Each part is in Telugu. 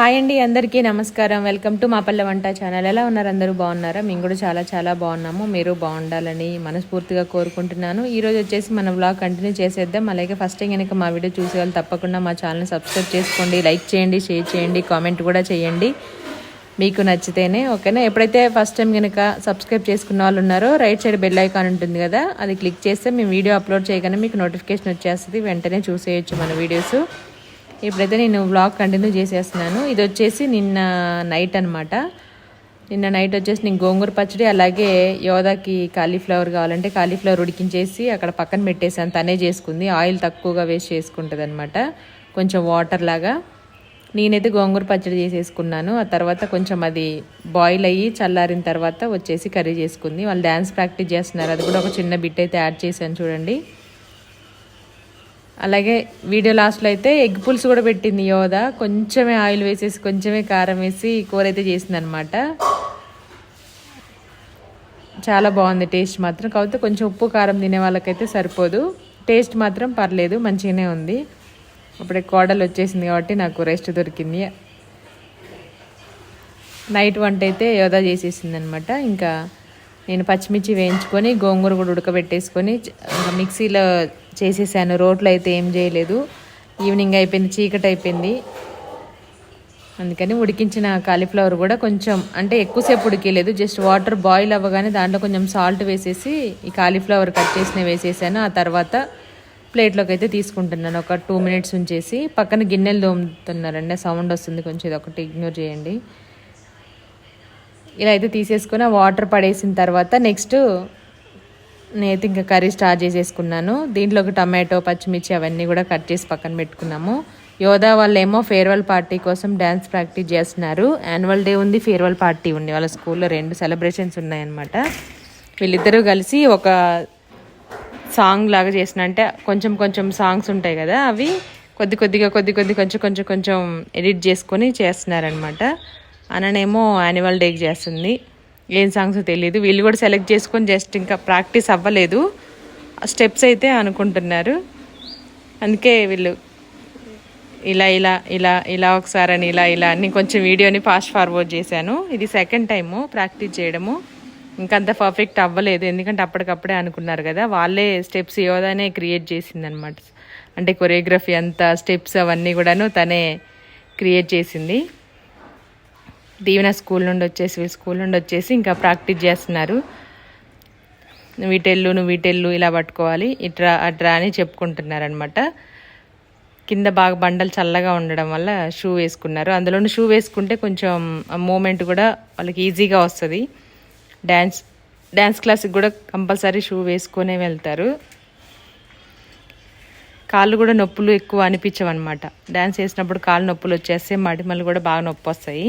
హాయ్ అండి అందరికీ నమస్కారం. వెల్కమ్ టు మా పల్లె వంట ఛానల్. ఎలా ఉన్నారు? అందరూ బాగున్నారా? మేము కూడా చాలా చాలా బాగున్నాము. మీరు బాగుండాలని మనస్ఫూర్తిగా కోరుకుంటున్నాను. ఈరోజు వచ్చేసి మన బ్లాగ్ కంటిన్యూ చేసేద్దాం. అలాగే ఫస్ట్ టైం కనుక మా వీడియో చూసే వాళ్ళు తప్పకుండా మా ఛానల్ని సబ్స్క్రైబ్ చేసుకోండి లైక్ చేయండి షేర్ చేయండి కామెంట్ కూడా చేయండి. మీకు నచ్చితేనే ఓకేనా ఎప్పుడైతే ఫస్ట్ టైం కనుక సబ్స్క్రైబ్ చేసుకున్న వాళ్ళు ఉన్నారో రైట్ సైడ్ బెల్ ఐకాన్ ఉంటుంది కదా అది క్లిక్ చేస్తే మేము వీడియో అప్లోడ్ చేయగానే మీకు నోటిఫికేషన్ వచ్చేస్తుంది. వెంటనే చూసేయచ్చు మన వీడియోస్ ఇప్పుడైతే నేను బ్లాగ్ కంటిన్యూ చేసేస్తున్నాను. ఇది వచ్చేసి నిన్న నైట్ అనమాట నిన్న నైట్ వచ్చేసి నేను గోంగూర పచ్చడి అలాగే యోదాకి కాలీఫ్లవర్ కావాలంటే కాలీఫ్లవర్ ఉడికించేసి అక్కడ పక్కన పెట్టేసాను తనే చేసుకుంది. ఆయిల్ తక్కువగా వేస్ట్ చేసుకుంటుంది అనమాట కొంచెం వాటర్ లాగా. నేనైతే గోంగూర పచ్చడి చేసేసుకున్నాను. ఆ తర్వాత కొంచెం అది బాయిల్ అయ్యి చల్లారిన తర్వాత వచ్చేసి కర్రీ చేసుకుంది. వాళ్ళు డ్యాన్స్ ప్రాక్టీస్ చేస్తున్నారు. అది కూడా ఒక చిన్న బిట్ అయితే యాడ్ చేశాను చూడండి. అలాగే వీడియో లాస్ట్లో అయితే ఎగ్ పులుసు కూడా పెట్టింది యోధ. కొంచెమే ఆయిల్ వేసేసి కొంచెమే కారం వేసి కూర అయితే చేసింది అనమాట చాలా బాగుంది టేస్ట్ మాత్రం. కాకపోతే కొంచెం ఉప్పు కారం తినే వాళ్ళకైతే సరిపోదు. టేస్ట్ మాత్రం పర్లేదు మంచిగానే ఉంది. అప్పుడే కోడలు వచ్చేసింది కాబట్టి నాకు రెస్ట్ దొరికింది. నైట్ వంట అయితే యోధా చేసేసింది అనమాట ఇంకా నేను పచ్చిమిర్చి వేయించుకొని గోంగూర కూడా ఉడకబెట్టేసుకొని మిక్సీలో చేసేసాను. రోట్లో అయితే ఏం చేయలేదు. ఈవినింగ్ అయిపోయింది చీకటి అయిపోయింది. అందుకని ఉడికించిన కాలీఫ్లవర్ కూడా కొంచెం అంటే ఎక్కువసేపు ఉడికేయలేదు జస్ట్ వాటర్ బాయిల్ అవ్వగానే దాంట్లో కొంచెం సాల్ట్ వేసేసి ఈ కాలీఫ్లవర్ కట్ చేసిన వేసేసాను. ఆ తర్వాత ప్లేట్లోకి అయితే తీసుకుంటున్నాను. ఒక టూ మినిట్స్ ఉంచేసి పక్కన గిన్నెలు తోముతున్నారండి సౌండ్ వస్తుంది కొంచెం ఇది ఒకటి ఇగ్నోర్ చేయండి. ఇలా అయితే తీసేసుకుని ఆ వాటర్ పడేసిన తర్వాత నెక్స్ట్ నేనైతే ఇంకా కర్రీ స్టార్ట్ చేసేసుకున్నాను. దీంట్లోకి టమాటో పచ్చిమిర్చి అవన్నీ కూడా కట్ చేసి పక్కన పెట్టుకున్నాము. యోధా వాళ్ళేమో ఫేర్వెల్ పార్టీ కోసం డ్యాన్స్ ప్రాక్టీస్ చేస్తున్నారు. యాన్యువల్ డే ఉంది ఫేర్వెల్ పార్టీ ఉంది. వాళ్ళ స్కూల్లో రెండు సెలబ్రేషన్స్ ఉన్నాయన్నమాట. వీళ్ళిద్దరూ కలిసి ఒక సాంగ్ లాగా చేసిన అంటే కొంచెం కొంచెం సాంగ్స్ ఉంటాయి కదా అవి కొద్ది కొద్దిగా కొద్ది కొద్ది కొంచెం కొంచెం కొంచెం ఎడిట్ చేసుకొని చేస్తున్నారనమాట అననేమో యాన్యువల్ డేకి చేస్తుంది. ఏం సాంగ్స్ తెలియదు వీళ్ళు కూడా సెలెక్ట్ చేసుకొని జస్ట్ ఇంకా ప్రాక్టీస్ అవ్వలేదు. స్టెప్స్ అయితే అనుకుంటున్నారు. అందుకే వీళ్ళు ఇలా ఇలా ఇలా ఇలా ఒకసారి అని ఇలా ఇలా అని కొంచెం వీడియోని ఫాస్ట్ ఫార్వర్డ్ చేశాను. ఇది సెకండ్ టైము ప్రాక్టీస్ చేయడము. ఇంకంత పర్ఫెక్ట్ అవ్వలేదు. ఎందుకంటే అప్పటికప్పుడే అనుకున్నారు కదా. వాళ్ళే స్టెప్స్ యోధానే క్రియేట్ చేసిందనమాట అంటే కొరియోగ్రఫీ అంతా స్టెప్స్ అవన్నీ కూడాను తనే క్రియేట్ చేసింది. దీవెన స్కూల్ నుండి వచ్చేసి స్కూల్ నుండి వచ్చేసి ఇంకా ప్రాక్టీస్ చేస్తున్నారు. నువ్వు ఇటెళ్ళు నువ్వు ఇటెళ్ళు ఇలా పట్టుకోవాలి ఇట్రా అట్రా అని చెప్పుకుంటున్నారనమాట కింద బాగా బండలు చల్లగా ఉండడం వల్ల షూ వేసుకున్నారు. అందులోనూ షూ వేసుకుంటే కొంచెం మూమెంట్ కూడా వాళ్ళకి ఈజీగా వస్తుంది. డ్యాన్స్ డ్యాన్స్ క్లాస్కి కూడా కంపల్సరీ షూ వేసుకొనే వెళ్తారు. కాళ్ళు కూడా నొప్పులు ఎక్కువ అనిపించవన్నమాట. డ్యాన్స్ చేసినప్పుడు కాళ్ళు నొప్పులు వచ్చేస్తే మడిమలు కూడా బాగా నొప్పి వస్తాయి.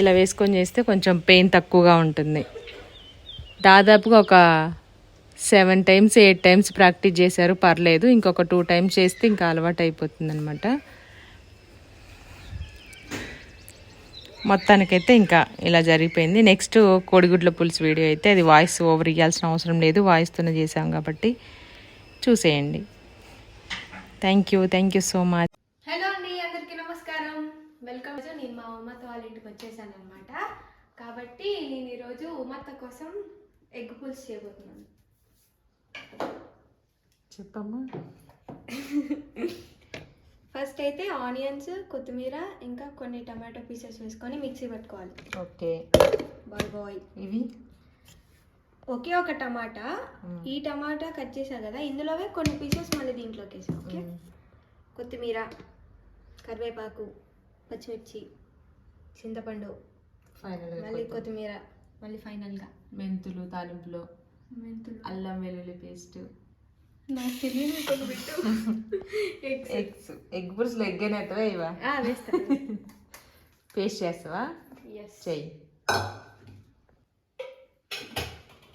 ఇలా వేసుకొని చేస్తే కొంచెం పెయిన్ తక్కువగా ఉంటుంది. దాదాపుగా ఒక seven times eight times practice చేశారు పర్లేదు. ఇంకొక టూ టైమ్స్ చేస్తే ఇంకా అలవాటు అయిపోతుంది అనమాట మొత్తానికైతే ఇంకా ఇలా జరిగిపోయింది. నెక్స్ట్ కోడిగుడ్ల పులుసు వీడియో అయితే అది వాయిస్ ఓవర్ ఇవ్వాల్సిన అవసరం లేదు. వాయిస్తోనే చేసాం కాబట్టి చూసేయండి. Thank you thank you so much hello అండి అందరికీ నమస్కారం వెల్కమ్ నేను మా ఉమ్మత్త వాళ్ళ ఇంటికి వచ్చేసాను అనమాట కాబట్టి నేను ఈరోజు ఉమ్మత్త కోసం ఎగ్ పులుసు చేయబోతున్నాను. చెప్పమ్మా. ఫస్ట్ అయితే ఆనియన్స్ కొత్తిమీర ఇంకా కొన్ని టమాటో పీసెస్ వేసుకొని మిక్సీ పట్టుకోవాలి. ఓకే. బాయ్ బాయ్ ఇవి? ఒకే ఒక టమాటా. ఈ టమాటా కట్ చేసా కదా ఇందులోవే కొన్ని పీసెస్ మళ్ళీ దీంట్లోకి వేసాం ఓకే? కొత్తిమీర కరివేపాకు పచ్చిమిర్చి చింతపండు ఫైనల్ మళ్ళీ కొత్తిమీర. మళ్ళీ ఫైనల్గా మెంతులు తాలింపులో మెంతులు. అల్లం వెల్లుల్లి పేస్ట్. నాకు తెలియదు పెట్టు. ఎగ్స్ ఎగ్స్ ఎగ్ పులుసులో ఎగ్ అయినట్టువా ఇవా పేస్ట్ చేస్తావా? ఎస్ చెయ్యి.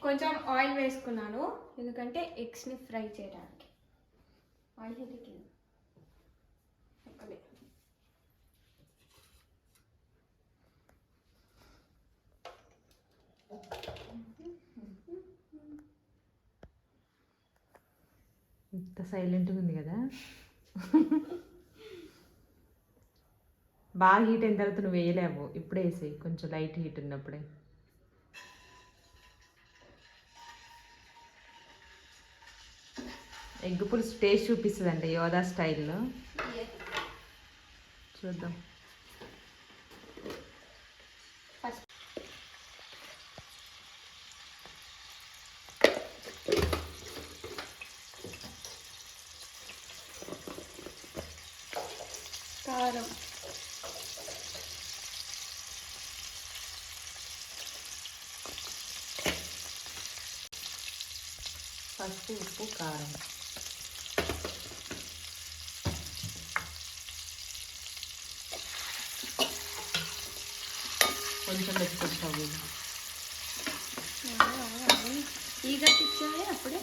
కొంచెం ఆయిల్ వేసుకున్నాను ఎందుకంటే ఎగ్స్ని ఫ్రై చేయడానికి. ఆయిల్ అయితే సైలెంట్గా ఉంది కదా? బాగా హీట్ అయిన తర్వాత నువ్వు వేయలేవు. ఇప్పుడే వేసేయి. కొంచెం లైట్ హీట్ ఉన్నప్పుడే. ఎగ్ పులుసు టేస్ట్ చూపిస్తుందండి యోదా స్టైల్లో. చూద్దాం. కారం పసుపు ఉప్పు కారం. కొంచెం పెట్టుకుంటావు ఈ గట్టి ఇచ్చేయాలి అప్పుడే.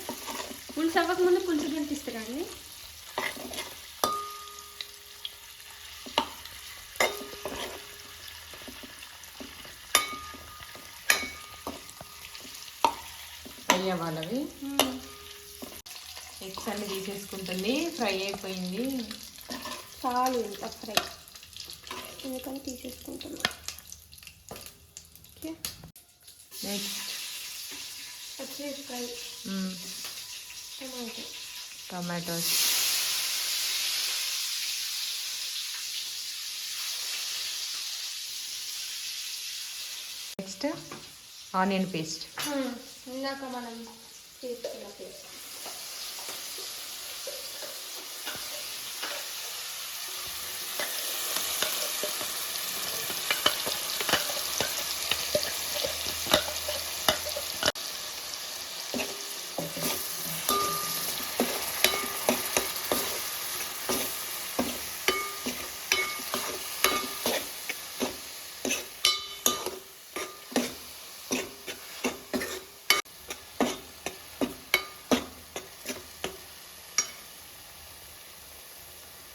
పులుసు అవ్వకముందు పులుసు కనిపిస్తారా అండి ఫ్రై అవ్వాలవి ఎగ్స్ అన్ని తీసేసుకుంటుంది. ఫ్రై అయిపోయింది. చాలు ఇంత ఫ్రై. ఎందుకని తీసేసుకుంటున్నాం? Okay. Next. Fry. Tomato. Tomatoes. Next. Onion paste. ఇందాక మనం చేసుకున్న పేస్ట్.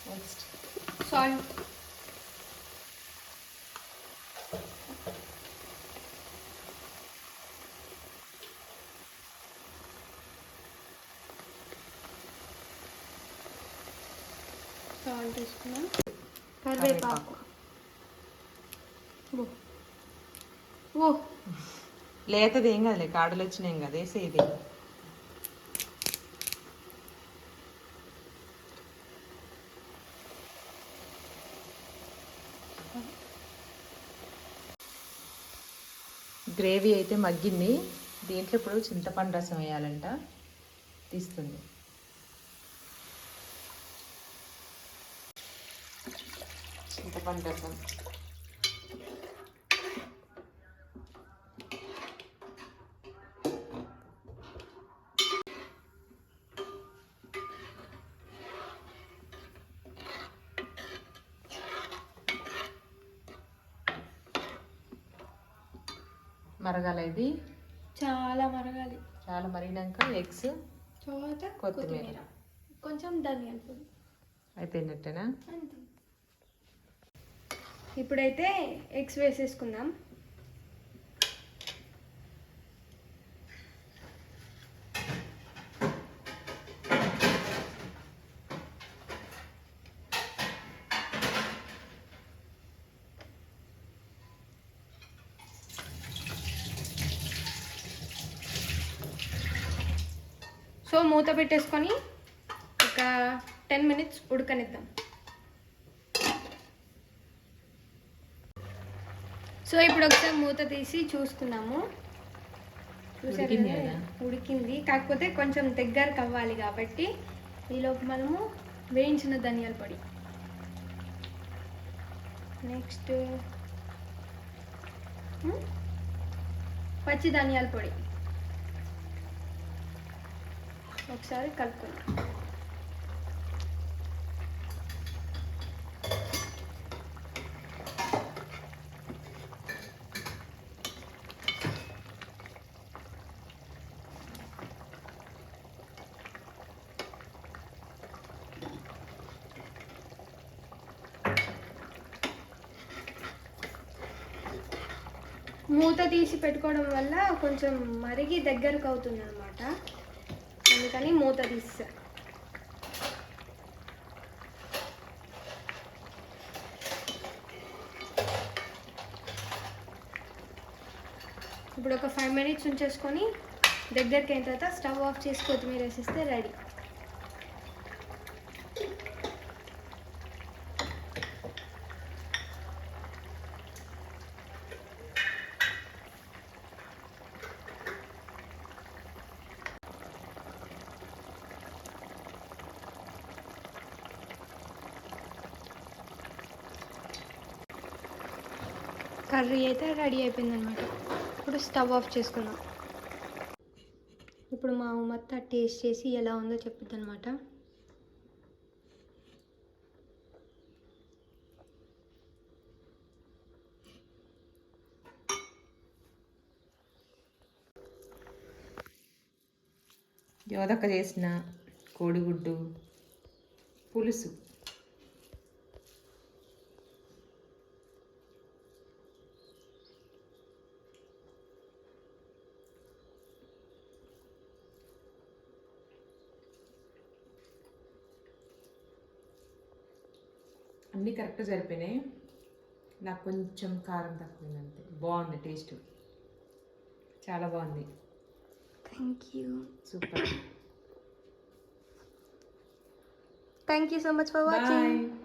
నెక్స్ట్ సాల్ట్ సాల్ట్ వేసుకున్నాం కరివేపాకు. ఓ ఓ లేతది ఏం కదలే కాడలు వచ్చినాయి కదా వేసేది గ్రేవీ అయితే మగ్గింది. దీంట్లో ఇప్పుడు చింతపండు రసం వేయాలంట. తీస్తుంది. చింతపండు రసం. మరగాల ఇది చాలా మరగాలి. చాలా మరిగినాక ఎగ్స్ తర్వాత కొత్తిమీర. కొంచెం ధనియాల పొడి. అయిపోయినట్టేనా అంతే. ఇప్పుడైతే ఎగ్స్ వేసేసుకుందాం. సో మూత పెట్టేసుకొని ఒక టెన్ మినిట్స్ ఉడకనిద్దాం. సో ఇప్పుడు ఒకసారి మూత తీసి చూసుకున్నాము. ఉడికింది కదా? కదా? ఉడికింది. కాకపోతే కొంచెం దగ్గరకు అవ్వాలి కాబట్టి ఈలోపు మనము వేయించిన ధనియాల పొడి. నెక్స్ట్ పచ్చి ధనియాల పొడి. ఒకసారి కలుపుకుందాం. మూత తీసి పెట్టుకోవడం వల్ల కొంచెం మరిగి దగ్గరకు అవుతుంది అనమాట అందుకని మూత తీసా. ఇప్పుడు ఒక ఫైవ్ మినిట్స్ ఉంచేసుకొని దగ్గరికి అయిన తర్వాత స్టవ్ ఆఫ్ చేసి కొత్తిమీర వేసేస్తే రెడీ. కర్రీ అయితే రెడీ అయిపోయింది అనమాట ఇప్పుడు స్టవ్ ఆఫ్ చేసుకుందాం. ఇప్పుడు మా ఉమ్మత్త టేస్ట్ చేసి ఎలా ఉందో చెప్పుద్ది అనమాట యోదక్క చేసిన కోడిగుడ్డు పులుసు. అన్నీ కరెక్ట్గా సరిపోయినాయి. నాకు కొంచెం కారం తక్కువ అంతే బాగుంది టేస్ట్. చాలా బాగుంది. Thank you super. Thank you so much for watching